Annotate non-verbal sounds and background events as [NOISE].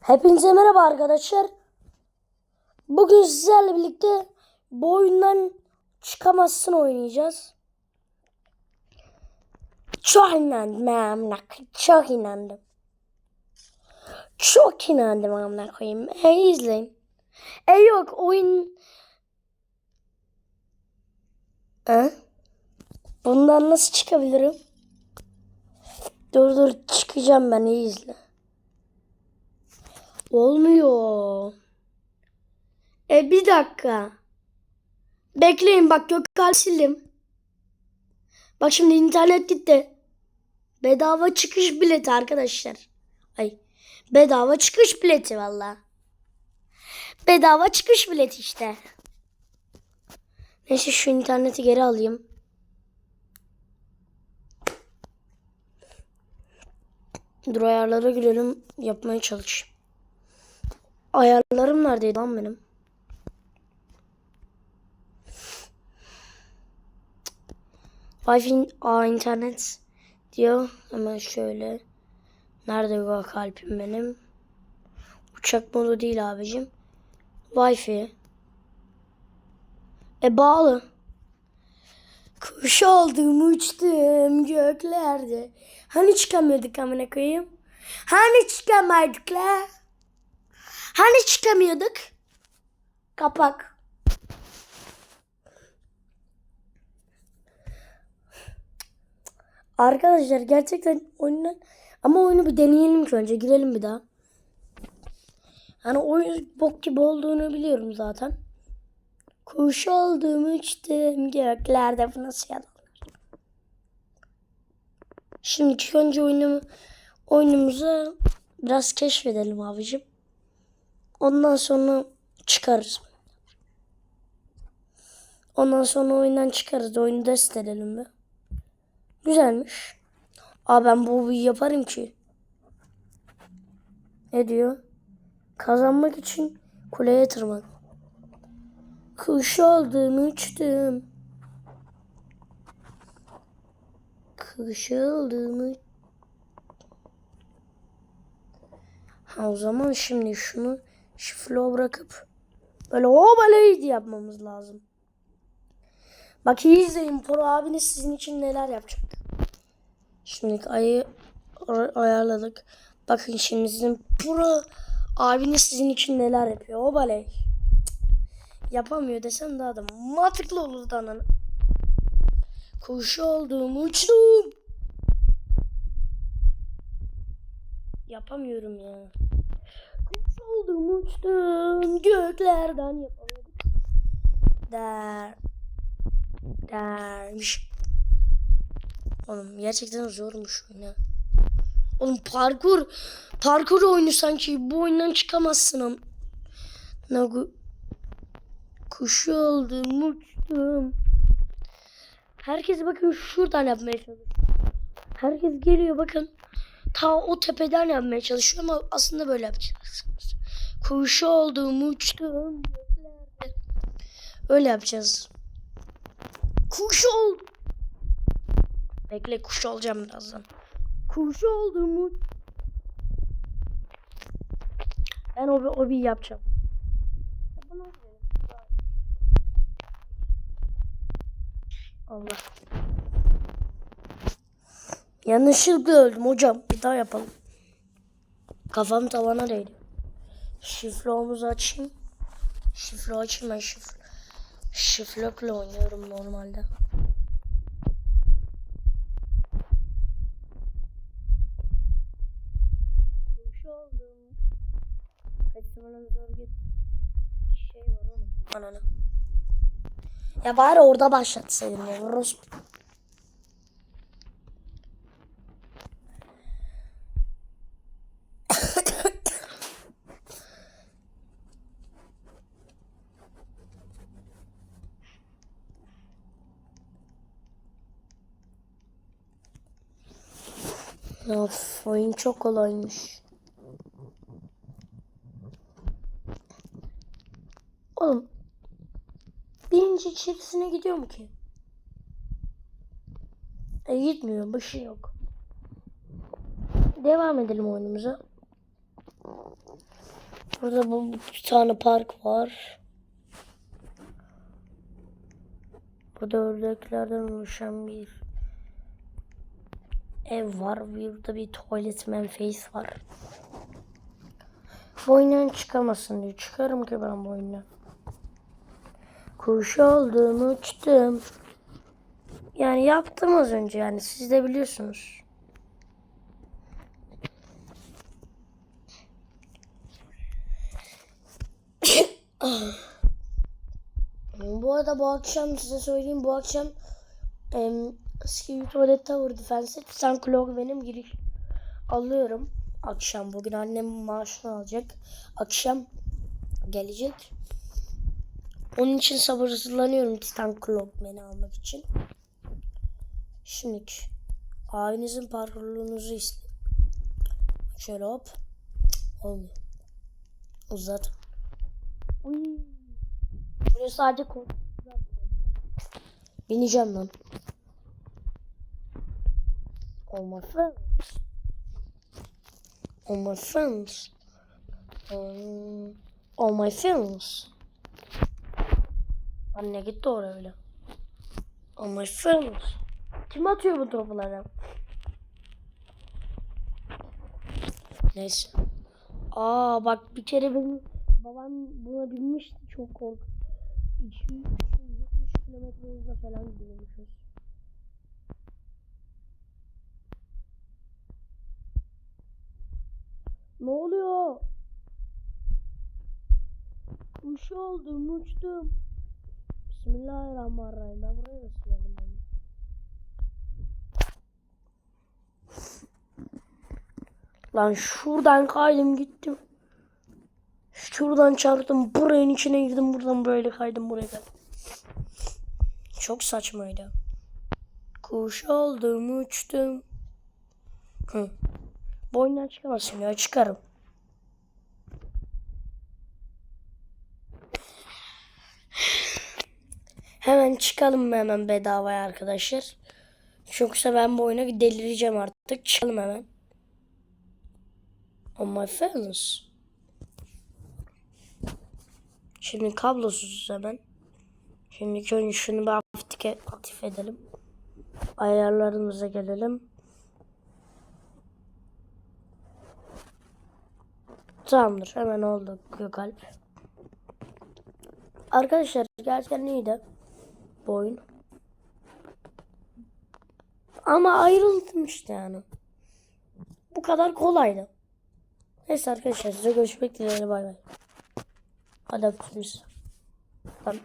Hepinize merhaba arkadaşlar. Bugün sizlerle birlikte bu oyundan çıkamazsın oynayacağız. Çok inandım koyayım, Çok inandım. Çok inandım amına koyayım. E izleyin. E yok oyun... E? Bundan nasıl çıkabilirim? Dur dur çıkacağım ben iyi izle. Olmuyor. E bir dakika. Bekleyin bak Gökhan sildim. Bak şimdi internet gitti. Bedava çıkış bileti arkadaşlar. Ay. Bedava çıkış bileti valla. Bedava çıkış bileti işte. Neyse şu interneti geri alayım. Dur ayarlara girelim. Yapmaya çalış. Ayarlarım neredeydi lan benim? Wi-Fi a internet diyor. Hemen şöyle. Nerede bu kalbim benim? Uçak modu değil abicim. Wi-Fi. E bağlı. Kuş oldum uçtum göklerde. Hani çıkamıyorduk amına koyayım? Hani çıkamıyorduk la? Hani çıkamıyorduk? Kapak. Arkadaşlar gerçekten oyundan ama oyunu bir deneyelim ki önce girelim bir daha. Hani oyun bok gibi olduğunu biliyorum zaten. Kuş oldum uçtum göklerde bu nasıl yalan? Şimdi önce oyunu, oyunumuzu biraz keşfedelim abicim. Ondan sonra çıkarız. Ondan sonra oyundan çıkarız. Oyunu test edelim bir. Güzelmiş. Aa ben bu hobiyi yaparım ki. Ne diyor? Kazanmak için kuleye tırman. Kuş oldum uçtum. Kuş oldum uç- Ha o zaman şimdi şunu şiflo bırakıp böyle o böyle yapmamız lazım. Bak iyi izleyin. Pro abiniz sizin için neler yapacak. Şimdi ayı ay- ayarladık. Bakın şimdi sizin pro abiniz sizin için neler yapıyor. O baley. Yapamıyor desem daha da mantıklı olurdu ananı. Kuş oldum uçtum. Yapamıyorum ya. Kuş oldum uçtum göklerden yapamıyorduk. Der. Dermiş. Oğlum gerçekten zormuş oyun ya. Oğlum parkur parkur oyunu sanki bu oyundan çıkamazsın am. Nagu kuşu oldum uçtum. Herkes bakın şuradan yapmaya çalışıyor. Herkes geliyor bakın. Ta o tepeden yapmaya çalışıyor ama aslında böyle yapacaksınız. Kuşu oldum uçtum. Öyle yapacağız. Kuş ol. Bekle kuş olacağım birazdan. Kuş olduğumu. Ben o, o bir yapacağım. Allah. Yanlışlıkla öldüm hocam. Bir daha yapalım. Kafam tavana değdi. Şifromuzu açayım. Şifre açayım ben şifre. Şiflokla oynuyorum normalde. Kuş oldum. Festivalin zor git. Şey var oğlum. Ananı. Ya bari orada başlatsaydın ya. Of oyun çok kolaymış. Oğlum birinci çiftesine gidiyor mu ki? E gitmiyor bir şey yok. Devam edelim oyunumuza. Burada bu bir tane park var. Burada ördeklerden oluşan bir ev var. Burada bir tuvalet menface var. Bu oyundan çıkamasın diyor. Çıkarım ki ben bu oyundan. Kuş oldum uçtum. Yani yaptım az önce yani siz de biliyorsunuz. [COUGHS] bu arada bu akşam size söyleyeyim bu akşam Skill Tuvalet Tower Defense Sen Clock benim giriş alıyorum. Akşam bugün annem maaşını alacak. Akşam gelecek. Onun için sabırsızlanıyorum Titan Clock beni almak için. Şimdi abinizin parkurluğunuzu istedim. Şöyle hop. Olmuyor. Uzat. Uy. Buraya sadece. Bineceğim lan. All my friends. Anne gitti oraya öyle. Friends. Kim atıyor bu topları? Neyse. Aa bak bir kere benim babam buna binmişti çok kork. 270 kilometre hızla falan gidiyormuşuz. Ne oluyor? Kuş oldum, uçtum. Bismillahirrahmanirrahim. Ben buraya nasıl geldim ben? Lan şuradan kaydım gittim. Şuradan çarptım. Buranın içine girdim. Buradan böyle kaydım buraya geldim. Çok saçmaydı. Kuş oldum uçtum. Hı. Boyundan çıkamazsın ya çıkarım. Hemen çıkalım hemen bedavaya arkadaşlar. Yoksa ben bu oyuna delireceğim artık. Çıkalım hemen. On my friends. Şimdi kablosuz hemen. Şimdi önce şunu bir aktif, aktif edelim. Ayarlarımıza gelelim. Tamamdır. Hemen oldu Gökalp. Arkadaşlar gerçekten iyiydi bu oyun. Ama ayrıldım işte yani. Bu kadar kolaydı. Neyse arkadaşlar size görüşmek dileğiyle bay bay. Hadi öptüm. Tamam.